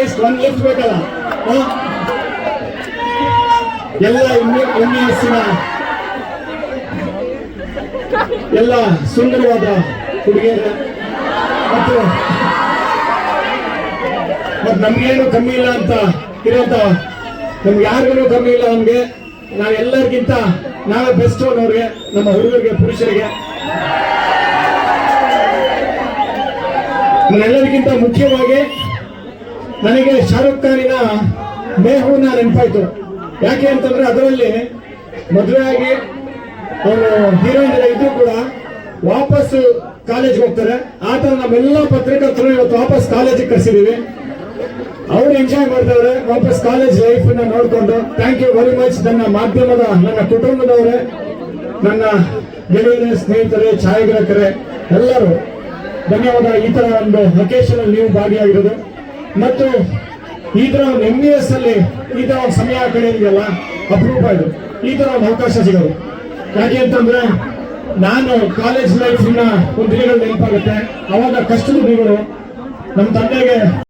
At least one lift ಬೇಕಲ್ಲ ಎಲ್ಲ ಎಸ್ಸಿನ ಎಲ್ಲ ಸುಂದರವಾದ ಹುಡುಗಿಯರು. ಮತ್ತು ಮತ್ತು ನಮ್ಗೇನು ಕಮ್ಮಿ ಇಲ್ಲ ಅಂತ ಇರೋಂತ ನಮ್ಗೆ ಯಾರಿಗೂ ಕಮ್ಮಿ ಇಲ್ಲ ನಮ್ಗೆ. ನಾವೆಲ್ಲರಿಗಿಂತ ನಾವೇ ಬೆಸ್ಟ್ ಅನ್ನೋರಿಗೆ, ನಮ್ಮ ಹುಡುಗರಿಗೆ, ಪುರುಷರಿಗೆ. ಎಲ್ಲರಿಗಿಂತ ಮುಖ್ಯವಾಗಿ ನನಗೆ ಶಾರುಖ್ ಖಾನಿನ ಮೇಹುನ ನೆನಪಾಯ್ತು. ಯಾಕೆ ಅಂತಂದ್ರೆ ಅದರಲ್ಲಿ ಮದುವೆಯಾಗಿ ಅವನು ಹೀರೋಯಿನ್ ಇದ್ರು ಕೂಡ ವಾಪಸ್ ಕಾಲೇಜ್ಗೆ ಹೋಗ್ತಾರೆ. ಆ ಥರ ನಮ್ಮೆಲ್ಲ ಪತ್ರಕರ್ತರು ಇವತ್ತು ವಾಪಸ್ ಕಾಲೇಜಿಗೆ ಕಳಿಸಿದೀವಿ ಅವ್ರು ಎಂಜಾಯ್ ಮಾಡ್ತಾವ್ರೆ ವಾಪಸ್ ಕಾಲೇಜ್ ಲೈಫ್ ನೋಡಿಕೊಂಡು ಥ್ಯಾಂಕ್ ಯು ವೆರಿ ಮಚ್ ನನ್ನ ಮಾಧ್ಯಮದ, ನನ್ನ ಕುಟುಂಬದವರೇ, ನನ್ನ ಗೆಳೆಯರೇ, ಸ್ನೇಹಿತರೆ, ಛಾಯಾಗ್ರಾಹಕರೇ, ಎಲ್ಲರೂ. ಧನ್ಯವಾದ. ಈ ತರ ಒಂದು ಲೊಕೇಶನಲ್ಲಿ ನೀವು ಭಾಗಿಯಾಗಿರೋದು. ಮತ್ತು ಈ ತರ ಒಂದು ಎಂ ಎಸ್ ಅಲ್ಲಿ ಈ ಥರ ಒಂದು ಸಮಯ ಕಳೆಯೋದಿದೆಯಲ್ಲ ಅಪರೂಪ ಇದು ಈ ಥರ ಒಂದು ಅವಕಾಶ ಸಿಗೋದು. ಯಾಕೆ ಅಂತಂದ್ರೆ ನಾನು ಕಾಲೇಜ್ ಲೈಫ್ ಒಂದು ದಿನಗಳು ನೆನಪಾಗುತ್ತೆ. ಅವಾಗ ಕಷ್ಟದ ದಿನಗಳು. ನಮ್ಮ ತಂದೆಗೆ